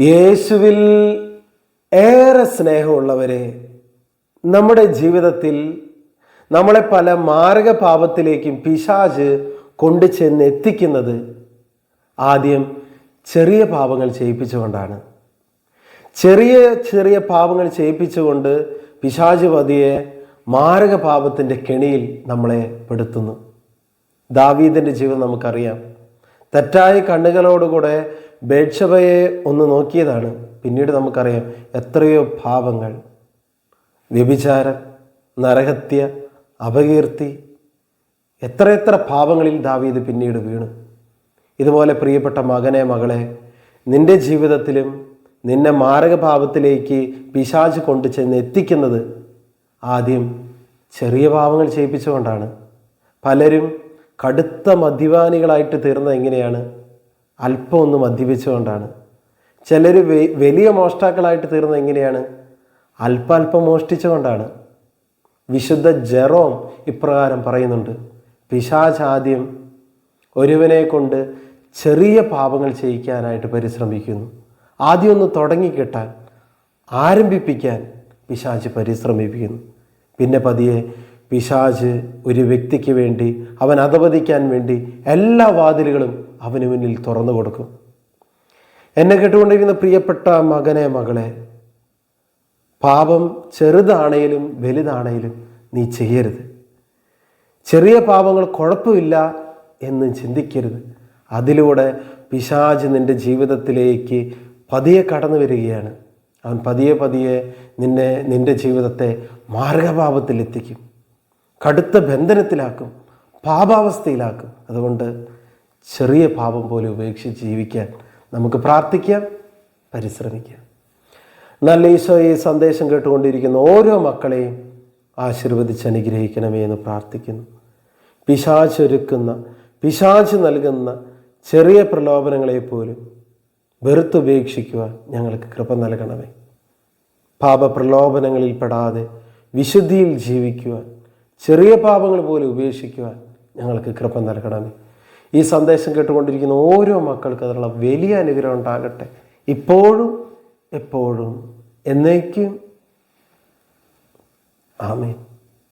യേശുവിൽ ഏറെ സ്നേഹമുള്ളവരെ നമ്മുടെ ജീവിതത്തിൽ നമ്മളെ പല മാർഗപാപത്തിലേക്കും പിശാജ് കൊണ്ടു ചെന്ന് എത്തിക്കുന്നത് ആദ്യം ചെറിയ പാപങ്ങൾ ചെയ്യിപ്പിച്ചുകൊണ്ടാണ്. ചെറിയ ചെറിയ പാപങ്ങൾ ചെയ്യിപ്പിച്ചുകൊണ്ട് പിശാജ് പതിയെ മാരകപാപത്തിന്റെ കെണിയിൽ നമ്മളെ പെടുത്തുന്നു. ദാവീദിന്റെ ജീവിതം നമുക്കറിയാം. തെറ്റായ കണ്ണുകളോടുകൂടെ ബേക്ഷബയെ ഒന്ന് നോക്കിയതാണ്. പിന്നീട് നമുക്കറിയാം എത്രയോ പാപങ്ങൾ. വ്യഭിചാരം നരഹത്യ അപകീർത്തി. എത്രയെത്ര പാപങ്ങളിൽ ദാവീദ് പിന്നീട് വീണു. ഇതുപോലെ പ്രിയപ്പെട്ട മകനെ മകളെ നിന്റെ ജീവിതത്തിലും നിന്നെ മാരകഭാവത്തിലേക്ക് പിശാച് കൊണ്ടു ചെന്ന് എത്തിക്കുന്നത് ആദ്യം ചെറിയ പാവങ്ങൾ ചെയ്യിപ്പിച്ചുകൊണ്ടാണ്. പലരും കടുത്ത മദ്യപാനികളായിട്ട് തീർന്നത് എങ്ങനെയാണ്? അല്പം ഒന്ന് മദ്യപിച്ചുകൊണ്ടാണ്. ചിലർ വലിയ മോഷ്ടാക്കളായിട്ട് തീർന്ന എങ്ങനെയാണ്? അല്പാൽപ്പം മോഷ്ടിച്ചുകൊണ്ടാണ്. വിശുദ്ധ ജെറോം ഇപ്രകാരം പറയുന്നുണ്ട്. പിശാചാദ്യം ഒരുവനെ കൊണ്ട് ചെറിയ പാപങ്ങൾ ചെയ്യിക്കാനായിട്ട് പരിശ്രമിക്കുന്നു. ആദ്യം ഒന്ന് തുടങ്ങിക്കിട്ടാൻ ആരംഭിപ്പിക്കാൻ പിശാച് പരിശ്രമിപ്പിക്കുന്നു. പിന്നെ പതിയെ പിശാച് ഒരു വ്യക്തിക്ക് വേണ്ടി അവൻ അധപതിക്കാൻ വേണ്ടി എല്ലാ വാതിലുകളും അവന് മുന്നിൽ തുറന്നു കൊടുക്കും. എന്നെ കേട്ടുകൊണ്ടിരിക്കുന്ന പ്രിയപ്പെട്ട മകനെ മകളെ പാപം ചെറുതാണേലും വലുതാണേലും നീ ചെയ്യരുത്. ചെറിയ പാപങ്ങൾ കുഴപ്പമില്ല എന്ന് ചിന്തിക്കരുത്. അതിലൂടെ പിശാജ് നിന്റെ ജീവിതത്തിലേക്ക് പതിയെ കടന്നു വരികയാണ്. അവൻ പതിയെ പതിയെ നിന്നെ നിന്റെ ജീവിതത്തെ മാർഗപാപത്തിലെത്തിക്കും. കടുത്ത ബന്ധനത്തിലാക്കും പാപാവസ്ഥയിലാക്കും. അതുകൊണ്ട് ചെറിയ പാപം പോലെ ഉപേക്ഷിച്ച് ജീവിക്കാൻ നമുക്ക് പ്രാർത്ഥിക്കാം പരിശ്രമിക്കാം. നല്ല ഈശോ ഈ സന്ദേശം കേട്ടുകൊണ്ടിരിക്കുന്ന ഓരോ മക്കളെയും ആശീർവദിച്ച് അനുഗ്രഹിക്കണമേ എന്ന് പ്രാർത്ഥിക്കുന്നു. പിശാചൊരുക്കുന്ന പിശാച് നൽകുന്ന ചെറിയ പ്രലോഭനങ്ങളെ പോലും വെറുത്തുപേക്ഷിക്കുവാൻ ഞങ്ങൾക്ക് കൃപ നൽകണമേ. പാപപ്രലോഭനങ്ങളിൽ പെടാതെ വിശുദ്ധിയിൽ ജീവിക്കുവാൻ ചെറിയ പാപങ്ങൾ പോലും ഉപേക്ഷിക്കുവാൻ ഞങ്ങൾക്ക് കൃപ നൽകണമേ. ഈ സന്ദേശം കേട്ടുകൊണ്ടിരിക്കുന്ന ഓരോ മക്കൾക്ക് അതിനുള്ള വലിയ അനുഗ്രഹം ഉണ്ടാകട്ടെ. ഇപ്പോഴും എപ്പോഴും എന്നേക്കും. ആമേൻ.